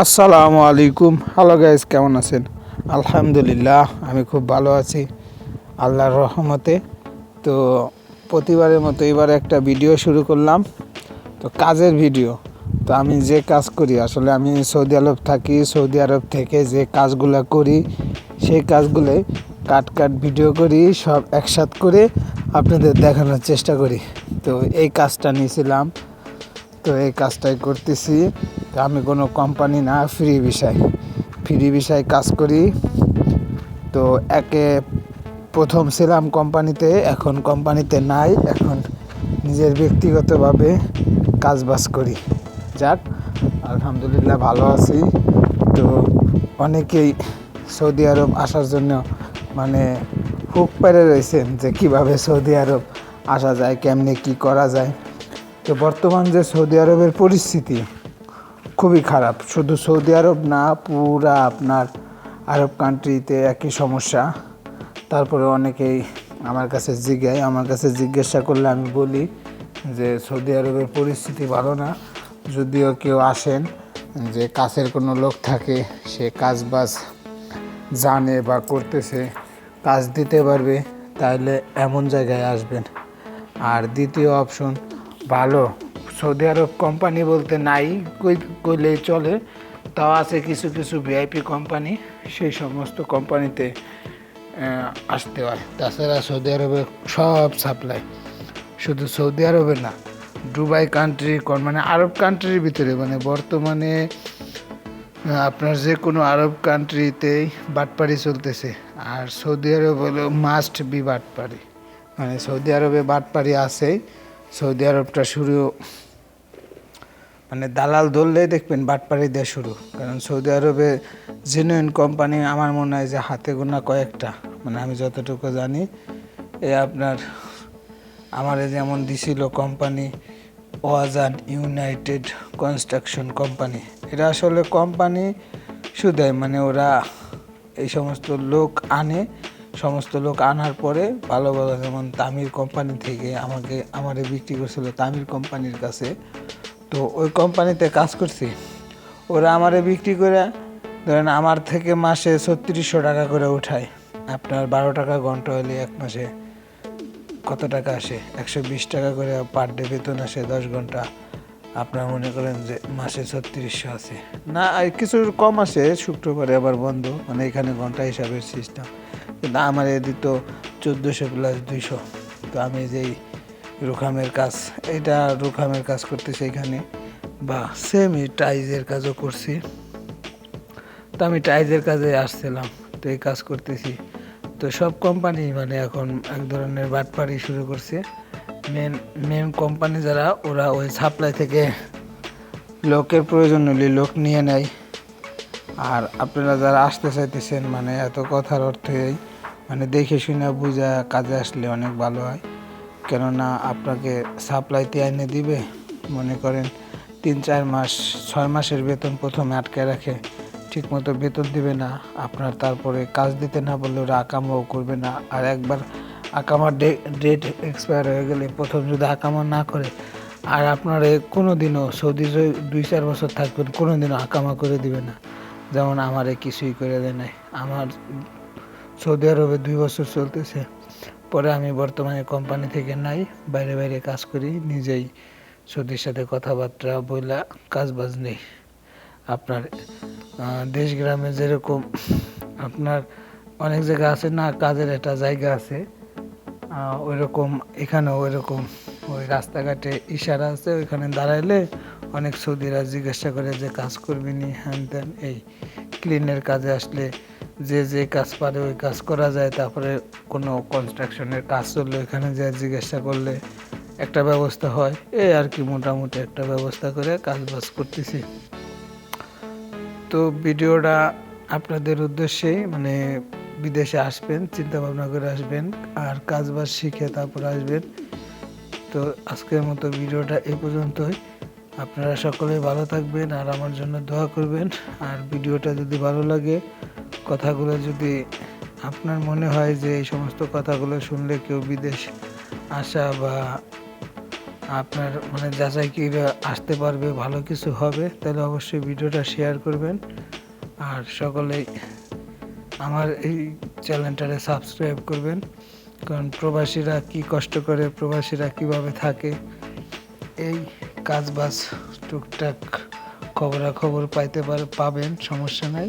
আসসালামু আলাইকুম। Hello guys কেমন আছেন? আলহামদুলিল্লাহ, আমি খুব ভালো আছি। আল্লাহর রহমতে। তো প্রতিবারের মতো এবার একটা ভিডিও শুরু করলাম। তো কাজের ভিডিও তো আমি যে কাজ করি, আসলে আমি সৌদি আরব থাকি, সৌদি আরব থেকে যে কাজগুলো করি, সেই কাজগুলোই কাট কাট ভিডিও করি, সব একসাথ করে আপনাদের দেখানোর চেষ্টা করি। তো এই কাজটা নিয়েছিলাম। তো এই কাজটাই করতেছি। তো আমি কোনো কোম্পানি না ফ্রি বিষয়। ফ্রি বিষয় কাজ করি। তো একে প্রথম ছিলাম কোম্পানিতে এখন কোম্পানিতে নাই। এখন নিজের ব্যক্তিগতভাবে কাজ বাজ করি। যাক, আলহামদুলিল্লাহ ভালো আছি। তো অনেকেই সৌদি আরব আসার জন্য মানে হুক পেরে রয়েছেন যে কীভাবে সৌদি আরব আসা যায়, কেমনে কি করা যায়। তো বর্তমান যে সৌদি আরবের পরিস্থিতি খুবই খারাপ। শুধু সৌদি আরব না, পুরা আপনার আরব কান্ট্রিতে একই সমস্যা। তারপরে অনেকেই আমার কাছে জিজ্ঞায়, আমার কাছে জিজ্ঞাসা করলে আমি বলি যে, সৌদি আরবের পরিস্থিতি ভালো না। যদিও কেউ আসেন যে, কাছের কোনো লোক থাকে, সে কাজ বাজ জানে বা করতেছে, কাজ দিতে পারবে তাহলে এমন জায়গায় আসবেন। আর দ্বিতীয় অপশন ভালো। সৌদি আরব কোম্পানি বলতে নাই, কই- কইলেই চলে। তাও আছে কিছু কিছু ভিআইপি কোম্পানি সেই সমস্ত কোম্পানিতে আসতে হয়। তাছাড়া সৌদি আরবে সব সাপ্লাই শুধু সৌদি আরবে না, দুবাই কান্ট্রি মানে আরব কান্ট্রির ভিতরে মানে বর্তমানে আপনার যে কোনো আরব কান্ট্রিতেই বাটপাড়ি চলতেছে। আর সৌদি আরব হলো মাস্ট বি বাটপাড়ি। মানে সৌদি আরবে বাটপাড়ি আছেই। সৌদি আরবটা শুরু মানে দালাল ধরলেই দেখবেন বাটপাড়ি দিয়ে শুরু। কারণ সৌদি আরবে জেনুইন কোম্পানি আমার মনে হয় যে হাতে গোনা কয়েকটা। মানে আমি যতটুকু জানি, এ আপনার, আমারে যেমন দিছিল কোম্পানি ওয়াজান ইউনাইটেড কনস্ট্রাকশন কোম্পানি এটা আসলে কোম্পানি শুধুই মানে ওরা এই সমস্ত লোক আনে। সমস্ত লোক আনার পরে ভালো ভালো যেমন তামির কোম্পানি থেকে আমাকে, আমারে বিক্রি করছিল তামির কোম্পানির কাছে। তো ওই কোম্পানিতে কাজ করছি। ওরা আমারে বিক্রি করে, ধরেন আমার থেকে মাসে ছত্রিশশো টাকা করে উঠায়। আপনার বারো টাকা ঘণ্টা হলে এক মাসে কত টাকা আসে? একশো বিশ টাকা করে পার ডে বেতন আসে দশ ঘণ্টা। আপনার মনে করেন যে মাসে ছত্রিশশো আছে। না কিছু কম আসে, শুক্রবারে আবার বন্ধ। মানে এখানে ঘণ্টা হিসাবের সিস্টেম কিন্তু আমার দিত চোদ্দোশো প্লাস দুইশো। তো আমি যেই রুখামের কাজ, এটা রুখামের কাজ করতেছি এখানে বা সেমই টাইজের কাজও করছি। তো আমি টাইজের কাজে আসছিলাম, তো এই কাজ করতেছি। তো সব কোম্পানি মানে এখন এক ধরনের বাটপাড়ি শুরু করছে। মেন মেন কোম্পানি যারা, ওরা ওই সাপ্লাই থেকে লোকের প্রয়োজন হলে লোক নিয়ে নেয়। আর আপনারা যারা আসতে চাইতেছেন মানে এত কথার অর্থ এই মানে দেখে শুনে বুঝা কাজে আসলে অনেক ভালো হয়। কেননা আপনাকে সাপ্লাইতে এনে দিবে, মনে করেন তিন, চার মাস, ছয় মাসের বেতন প্রথমে আটকে রাখে ঠিক মতো বেতন দিবে না, আপনার তারপরে কাজ দিতে না বললে ওরা আকামাও করবে না। আর একবার আকামার ডেট এক্সপায়ার হয়ে গেলে প্রথম যদি আকামা না করে, আর আপনার কোনো দিনও সৌদি দুই, চার বছর থাকবেন কোনো দিনও আকামা করে দিবে না। যেমন আমারে কিছুই করে দেয় নাই। আমার সৌদি আরবে দুই বছর চলতেছে। পরে আমি বর্তমানে কোম্পানি থেকে নাই বাইরে বাইরে কাজ করি নিজেই সৌদির সাথে কথাবার্তা বইলা কাজ বাজ নেই। আপনার দেশ গ্রামে যেরকম আপনার অনেক জায়গা আছে না কাজের একটা জায়গা আছে আহ, ওইরকম এখানেও ওইরকম ওই রাস্তাঘাটে ইশারা আছে ওইখানে দাঁড়াইলে অনেক সৌদিরা জিজ্ঞাসা করে যে কাজ করবি নি হ্যান ত্যান এই ক্লিনের কাজে আসলে যে যে কাজ পারে ওই কাজ করা যায়। তারপরে কোনো কনস্ট্রাকশনের কাজ চললে ওইখানে যা জিজ্ঞাসা করলে একটা ব্যবস্থা হয়। এই আর কি মোটামুটি একটা ব্যবস্থা করে কাজ বাজ করতেছি। তো ভিডিওটা আপনাদের উদ্দেশ্যে মানে বিদেশে আসবেন চিন্তা ভাবনা করে আসবেন, আর কাজ বাজ শিখে তারপর আসবেন। তো আজকের মতো ভিডিওটা এই পর্যন্তই। আপনারা সকলেই ভালো থাকবেন আর আমার জন্য দোয়া করবেন। আর ভিডিওটা যদি ভালো লাগে কথাগুলো যদি আপনার মনে হয় যে এই সমস্ত কথাগুলো শুনলে কেউ বিদেশ আসা বা আপনার মানে যাচাই কি আসতে পারবে, ভালো কিছু হবে, তাহলে অবশ্যই ভিডিওটা শেয়ার করবেন। আর সকলেই আমার এই চ্যানেলটারে সাবস্ক্রাইব করবেন। কারণ প্রবাসীরা কি কষ্ট করে, প্রবাসীরা কীভাবে থাকে, এই কাজ বাজ টুকটাক খবরাখবর পাইতে পার, পাবেন, সমস্যা নাই।